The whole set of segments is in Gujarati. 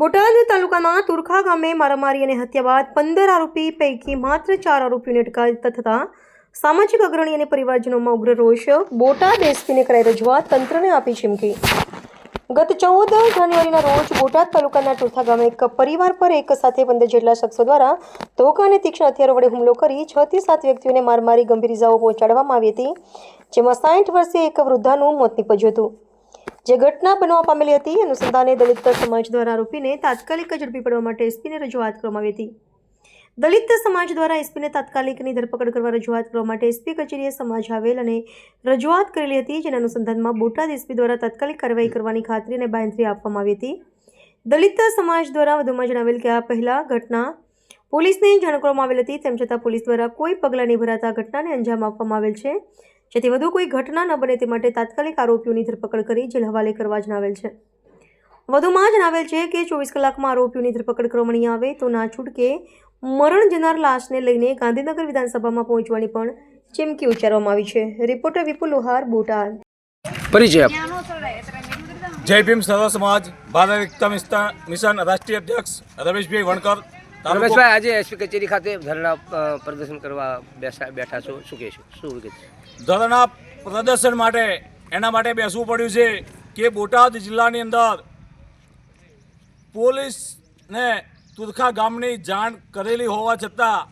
બોટાદ તાલુકાના તુરખા ગામે મારામારી અને હત્યા બાદ પંદર આરોપી પૈકી માત્ર ચાર આરોપીઓને અટકાયત થતા સામાજિક અગ્રણી અને પરિવારજનોમાં ઉગ્ર રોષ બોટાદ એસપીને કરાઈ રજૂઆત તંત્રને આપી ચીમકી. ગત ચૌદ જાન્યુઆરીના રોજ બોટાદ તાલુકાના ટુરથા ગામે એક પરિવાર પર એક સાથે પંદર જેટલા શખ્સો દ્વારા ધોકા અને તીક્ષ્ણ હથિયારો વડે હુમલો કરી છ થી સાત વ્યક્તિઓને માર મારી ગંભીર ઇજાઓ પહોંચાડવામાં આવી હતી, જેમાં સાઠ વર્ષીય એક વૃદ્ધાનું મોત નીપજ્યું હતું. જે ઘટના બનવા પામેલી હતી, અનુસંધાને દલિત સમાજ દ્વારા આરોપીને તાત્કાલિક ઝડપી પડવા માટે એસપીને રજૂઆત કરવામાં આવી હતી. દલિત સમાજ દ્વારા એસપીને તાત્કાલિકની ધરપકડ કરવા રજૂઆત કરવા માટે એસપી કચેરીએ સમાજ આવેલ અને રજૂઆત કરેલી હતી, જેના અનુસંધાનમાં બોટાદ એસપી દ્વારા તાત્કાલિક કાર્યવાહી કરવાની ખાતરી અને બાંયધરી આપવામાં આવી હતી. દલિત સમાજ દ્વારા વધુમાં જણાવેલ કે આ પહેલા ઘટના પોલીસને જાણ કરવામાં આવેલ હતી, તેમ છતાં પોલીસ દ્વારા કોઈ પગલાં નહીં ભરાતા ઘટનાને અંજામ આપવામાં આવેલ છે. જેથી વધુ કોઈ ઘટના ન બને તે માટે તાત્કાલિક આરોપીઓની ધરપકડ કરી જેલ હવાલે કરવા જણાવેલ છે. વધુમાં જણાવેલ છે કે ચોવીસ કલાકમાં આરોપીઓની ધરપકડ કરવામાં આવે તો ના છૂટકે મરણ જનાર લાશને લઈને ગાંધીનગર વિધાનસભામાં પહોંચવાની પણ ચીમકી ઉચ્ચારવામાં આવી છે. રિપોર્ટર વિપુલ લોહાર બોટાદ. પરિચય જય ભીમ સર્વ સમાજ ભારત એકતા મિસ્તા- મિશન રાષ્ટ્રીય અધ્યક્ષ રમેશભાઈ વણકર રમેશભાઈ આજે એસપી કચેરી ખાતે ધરણા પ્રદર્શન કરવા બેસા બેઠા છો. શું કહેશો? શું ધરણા પ્રદર્શન માટે એના માટે બેસવું પડ્યું છે કે બોટાદ જિલ્લાની અંદર પોલીસને તુરખા ગામની જાણ કરેલી હોવા છતાં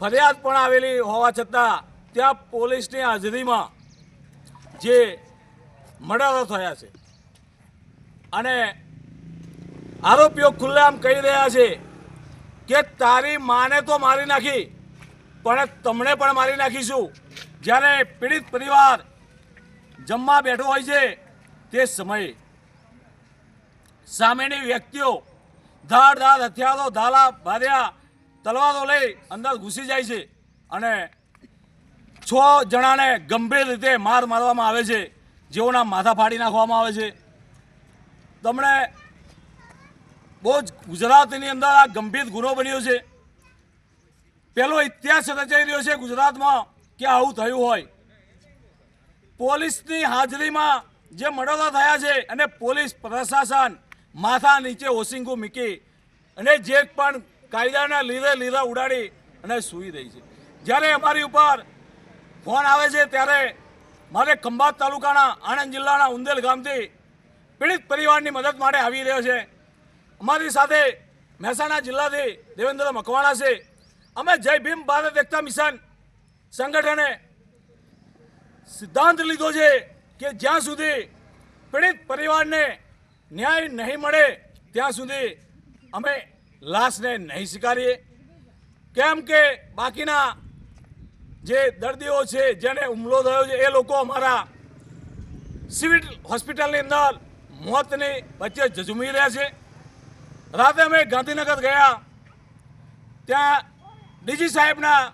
ફરિયાદ પણ આવેલી હોવા છતાં ત્યાં પોલીસની હાજરીમાં જે મર્ડરો થયા છે અને આરોપીઓ ખુલ્લેઆમ કહી રહ્યા છે કે તારી માને તો મારી નાખી, પણ તમને પણ મારી નાખીશું. જ્યારે પીડિત પરિવાર જમવા બેઠો હોય છે, તે સમયે. સામેની વ્યક્તિઓ ધાર ધાર હથિયારો ધાલા ભાર્યા તલવારો લઈ અંદર ઘૂસી જાય છે અને છ જણાને ગંભીર રીતે માર મારવામાં આવે છે, જેઓના માથા ફાડી નાખવામાં આવે છે. તમને બહુ જ ગુજરાતની અંદર આ ગંભીર ગુનો બન્યો છે. પહેલો ઇતિહાસ રચાઈ રહ્યો છે ગુજરાતમાં કે આવું થયું હોય. પોલીસની હાજરીમાં જે મર્ડરો થયા છે અને પોલીસ પ્રશાસન માથા નીચે ઓસિંગું મૂકી અને જે પણ કાયદાના લીધે લીધા ઉડાડી અને સૂઈ રહી છે. જ્યારે અમારી ઉપર ફોન આવે છે ત્યારે મારે ખંભાત તાલુકાના આણંદ જિલ્લાના ઉંદેલ ગામથી પીડિત પરિવારની મદદ માટે આવી રહ્યો છે. અમારી સાથે મહેસાણા જિલ્લાથી દેવેન્દ્ર મકવાણા છે. અમે જય ભીમ ભારત એકતા મિશન સંગઠને સિદ્ધાંત લીધો છે કે જ્યાં સુધી પીડિત પરિવારને ન્યાય નહીં મળે, ત્યાં સુધી અમે લાશને નહીં સ્વીકારીએ કેમ કે બાકીના જે દર્દીઓ છે, જેને હુમલો થયો છે, એ લોકો અમારા સિવિલ હોસ્પિટલની અંદર મોતની વચ્ચે ઝઝુમી રહ્યા છે. રાતે અમે ગાંધીનગર ગયા. ત્યાં ડીજી સાહેબના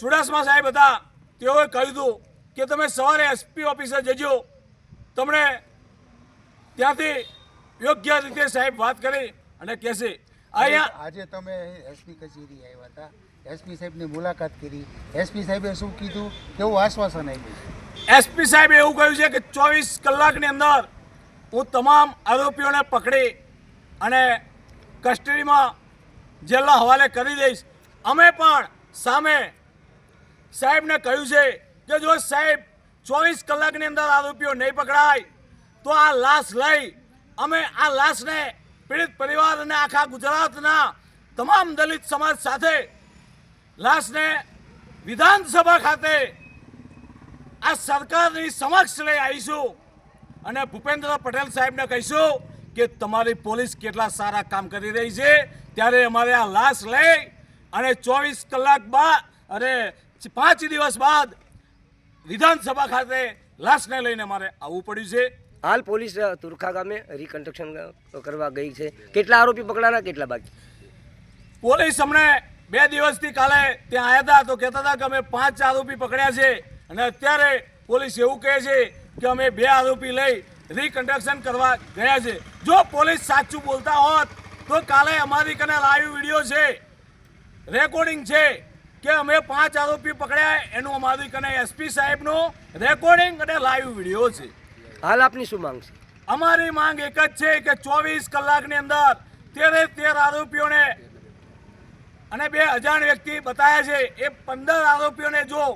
ચુડાસમા સાહેબ હતા. તેઓએ કહ્યું હતું કે તમે સવારે એસપી ઓફિસે જજો. તમને ત્યાંથી યોગ્ય રીતે સાહેબ વાત કરી અને કહેશે. અહીંયા આજે તમે એસપી કચેરી આવ્યા હતા. એસપી સાહેબની મુલાકાત કરી. એસપી સાહેબે શું કીધું? કેવું આશ્વાસન આપ્યું. એસપી સાહેબે એવું કહ્યું છે કે ચોવીસ કલાકની અંદર હું તમામ આરોપીઓને પકડી અને કસ્ટડીમાં જેલના હવાલે કરી દઈશ. અમે પણ સામે સાહેબને કહ્યું છે કે જો સાહેબ ચોવીસ કલાકની અંદર આરોપીઓ નહીં પકડાય, તો આ લાશ લઈ અમે આ લાશને પીડિત પરિવાર અને આખા ગુજરાતના તમામ દલિત સમાજ સાથે લાશને વિધાનસભા ખાતે આ સરકારની સમક્ષ લઈ આવીશું. અને ભૂપેન્દ્ર પટેલ સાહેબને કહીશું કે તમારી પોલીસ કેટલા સારા કામ કરી રહી છે? ત્યારે અમારે આ લાશ લઈ અને ચોવીસ કલાક બાદ અને પાંચ દિવસ બાદ વિધાનસભા ખાતે લાશને લઈને મારે આવવું પડ્યું છે. હાલ પોલીસ તુરખા ગામે રિકન્સ્ટ્રક્શન કરવા ગઈ છે. કેટલા આરોપી પકડાના કેટલા બાકી? પોલીસ અમને બે દિવસથી કાલે ત્યાં આવ્યા હતા તો કહેતા હતા કે અમે પાંચ આરોપી પકડ્યા છે. અને અત્યારે પોલીસ એવું કહે છે કે અમે બે આરોપી લઈ રિકન્સ્ટ્રક્શન કરવા ગયા છે. જો પોલીસ સાચું બોલતા હોત તો કાલે અમારી કને લાઈવ વીડિયો છે. રેકોર્ડિંગ છે કે અમે પાંચ આરોપી પકડ્યા એનું અમારી કને એસપી સાહેબનું રેકોર્ડિંગ અને લાઈવ વીડિયો છે. હાલ આપની શું માંગ છે? અમારી માંગ એક જ છે કે ચોવીસ કલાકની અંદર તેરે તેર આરોપીઓને અને બે અજાણ વ્યક્તિ બતાવ્યા છે. એ પંદર આરોપીઓને જો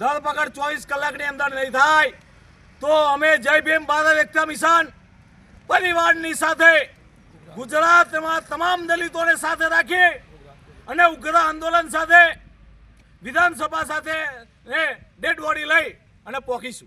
ધરપકડ ચોવીસ કલાકની અંદર નહીં થાય તો અમે જય ભીમ ભારત એકતા મિશન પરિવારની સાથે ગુજરાતમાં તમામ દલિતોને સાથે રાખી અને ઉગ્ર આંદોલન સાથે વિધાનસભા સાથે ડેડ બોડી લઈ અને પોખીશું.